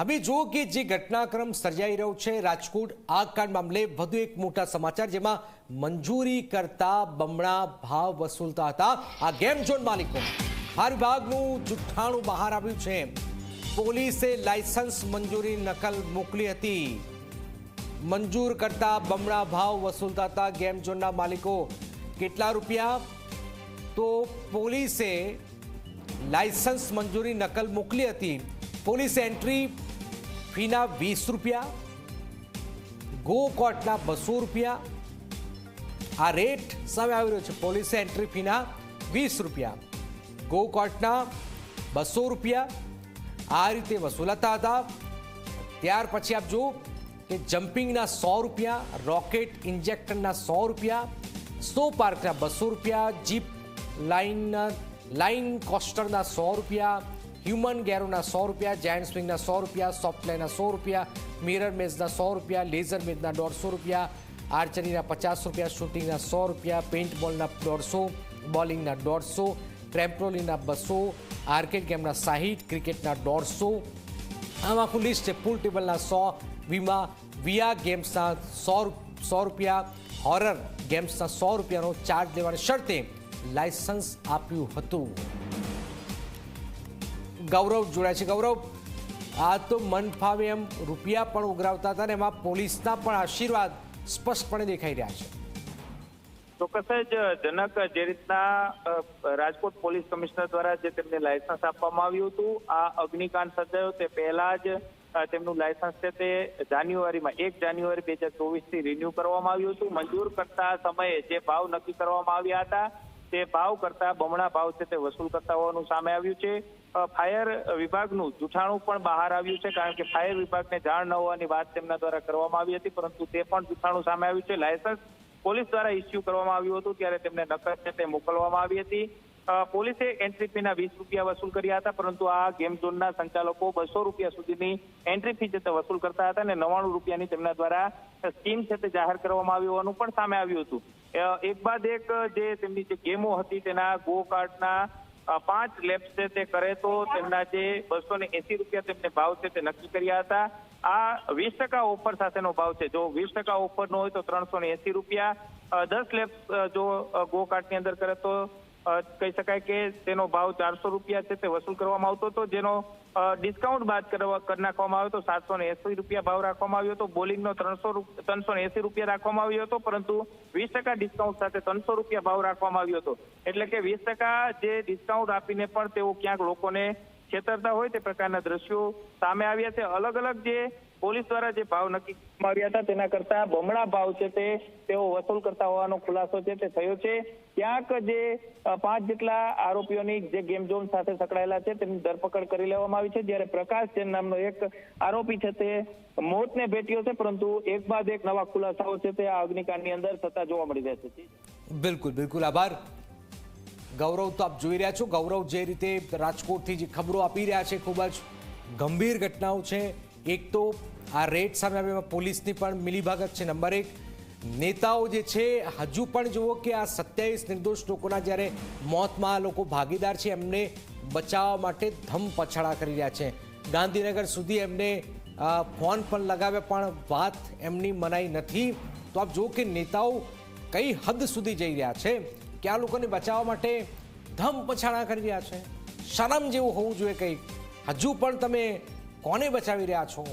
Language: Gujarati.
હવે જુઓ કે જે ઘટનાક્રમ સર્જાઈ રહ્યો છે, રાજકોટ આગકાંડ મામલે વધુ એક મોટા સમાચાર જેમાં મંજૂરી કરતા બમણા ભાવ વસૂલતા હતા. આ ગેમ ઝોન માલિકો, આ વિભાગનું જુઠ્ઠાણું બહાર આવ્યું છે. પોલીસે લાયસન્સ મંજૂરી નકલ મોકલી હતી. મંજૂર કરતા બમણા ભાવ વસૂલતા હતા ગેમ ઝોનના માલિકો. કેટલા રૂપિયા? તો પોલીસે લાયસન્સ મંજૂરી નકલ મોકલી હતી. પોલીસે એન્ટ્રી ફીના વીસ રૂપિયા, ગો કોર્ટના બસો રૂપિયા. આ રેટ સામે આવી રહ્યો છે પોલીસે એન્ટ્રી ફીના વીસ રૂપિયા. ગો કોર્ટના બસો રૂપિયા. આ રીતે વસૂલાતા હતા. ત્યાર પછી આપ જુઓ કે જમ્પિંગના સો રૂપિયા, રોકેટ ઇન્જેક્ટરના સો રૂપિયા, સ્નો પાર્કના બસો રૂપિયા, જીપ લાઇનના, લાઇન કોસ્ટરના સો રૂપિયા હ્યુમન ગેરોના સો રૂપિયા, જાયન્ટ સ્વિંગના સો રૂપિયા સોફ્ટલેના સો રૂપિયા, મિરર મેઝના સો રૂપિયા, લેઝર મેઝના દોઢસો રૂપિયા, આર્ચરીના પચાસ રૂપિયા, શૂટિંગના સો રૂપિયા પેઇન્ટ બોલના દોઢસો, બોલિંગના દોઢસો ટ્રેમ્પોલિનના બસો, આર્કેડ ગેમના સાહીઠ, ક્રિકેટના દોઢસો, આમ આખું લિસ્ટ છે, પુલ ટેબલના સો, વીમા વિયા ગેમ્સના સો સો રૂપિયા, હોરર ગેમ્સના સો રૂપિયાનો ચાર્જ લેવાની શરતે લાયસન્સ આપ્યું હતું. ગૌરવ જોડાય છે. ગૌરવ, આ તો મન ફાવે એમ રૂપિયા પણ ઉઘરાવતા હતા ને એમાં પોલીસના પણ આશીર્વાદ સ્પષ્ટપણે દેખાઈ રહ્યા છે. ચોક્કસ જ, જનક જે રીતના રાજકોટ પોલીસ કમિશનર દ્વારા જે તેમને લાયસન્સ આપવામાં આવ્યું હતું, આ અગ્નિકાંડ સર્જાયો તે પહેલા જ તેમનું લાયસન્સ છે તે જાન્યુઆરીમાં, એક જાન્યુઆરી બે હજાર ચોવીસથી રિન્યુ કરવામાં આવ્યું હતું. મંજૂર કરતા સમયે જે ભાવ નક્કી કરવામાં આવ્યા હતા, તે ભાવ કરતા બમણા ભાવ છે તે વસૂલ કરતા હોવાનું સામે આવ્યું છે. ફાયર વિભાગનું જૂઠાણું પણ બહાર આવ્યું છે કારણ કે ફાયર વિભાગને જાણ ન હોવાની વાત તેમના દ્વારા કરવામાં આવી હતી પરંતુ તે પણ જૂઠાણું સામે આવ્યું છે. લાયસન્સ પોલીસ દ્વારા ઇસ્યુ કરવામાં આવ્યું હતું ત્યારે તેમને નકલ છે તે મોકલવામાં આવી હતી. પોલીસે એન્ટ્રી ફીના વીસ રૂપિયા વસૂલ કર્યા હતા પરંતુ આ ગેમ ઝોનના સંચાલકો બસો રૂપિયા સુધીની એન્ટ્રી ફી જે વસૂલ કરતા હતા અને નવાણું રૂપિયાની તેમના દ્વારા સ્કીમ છે તે જાહેર કરવામાં આવી હોવાનું પણ સામે આવ્યું હતું. એક બાદ એક જે તેમની જે ગેમો હતી તેના ગો કાર્ટના અ, પાંચ લેબ્સ છે તે કરે તો તેમના જે બસો ને એસી રૂપિયા તેમને ભાવ છે તે નક્કી કર્યા હતા. આ વીસ ટકા ઓફર સાથેનો ભાવ છે. જો વીસ ટકા ઓફર નો હોય તો ત્રણસો ને એસી રૂપિયા. દસ લેબ્સ જો ગો કાર્ટની અંદર કરે તો કહી શકાય કે તેનો ભાવ ચારસો રૂપિયા છે તે વસૂલ કરવામાં આવતો હતો. જેનો ડિસ્કાઉન્ટ બાદ કરી નાખવામાં આવ્યો તો સાતસો ને એસી રૂપિયા ભાવ રાખવામાં આવ્યો હતો. બોલિંગનો ત્રણસો ત્રણસો ને એસી રૂપિયા રાખવામાં આવ્યો હતો. પરંતુ વીસ ટકા ડિસ્કાઉન્ટ સાથે ત્રણસો રૂપિયા ભાવ રાખવામાં આવ્યો હતો. એટલે કે વીસ ટકા જે ડિસ્કાઉન્ટ આપીને પણ તેઓ ક્યાંક લોકોને છેતરતા હોય તે પ્રકારના દ્રશ્યો સામે આવ્યા છે. અલગ અલગ જે પોલીસ દ્વારા જે ભાવ નક્કી આવ્યા હતા, તેના કરતા બમણા ભાવ છે તે, તેઓ વસૂલ કરતા હોવાનો ખુલાસો છે તે થયો છે. ક્યાંક જે પાંચ જેટલા આરોપીઓની જે ગેમ ઝોન સાથે સંકળાયેલા છે, તેમની ધરપકડ કરી લેવામાં આવી છે. જ્યારે પ્રકાશ જૈન નામનો એક આરોપી છે તે મોતને ભેટ્યો છે, પરંતુ એક બાદ એક નવા ખુલાસાઓ છે તે આ અગ્નિકાંડની અંદર થતા જોવા મળી રહ્યા છે. બિલકુલ બિલકુલ. આભાર. ગૌરવ, તો આપ જોઈ રહ્યા છો. ગૌરવ જે રીતે રાજકોટથી જે ખબરો આપી રહ્યા છે, ખૂબ જ ગંભીર ઘટનાઓ છે. એક તો આ રેડ સામે આવ્યા પોલીસની પણ મિલીભાગત છે. નંબર એક, નેતાઓ જે છે, હજુ પણ જુઓ કે આ સત્યાવીસ નિર્દોષ લોકોના જ્યારે મોતમાં આ લોકો ભાગીદાર છે, એમને બચાવવા માટે ધમ પછાડા કરી રહ્યા છે. ગાંધીનગર સુધી એમને ફોન પણ લગાવ્યા, પણ વાત એમની મનાઈ નથી. તો આપ જુઓ કે નેતાઓ કઈ હદ સુધી જઈ રહ્યા છે કે આ લોકોને બચાવવા માટે ધમ પછાડા કરી રહ્યા છે. શરમ જેવું હોવું જોઈએ કંઈક. હજુ પણ તમે કોને બચાવી રહ્યા છો?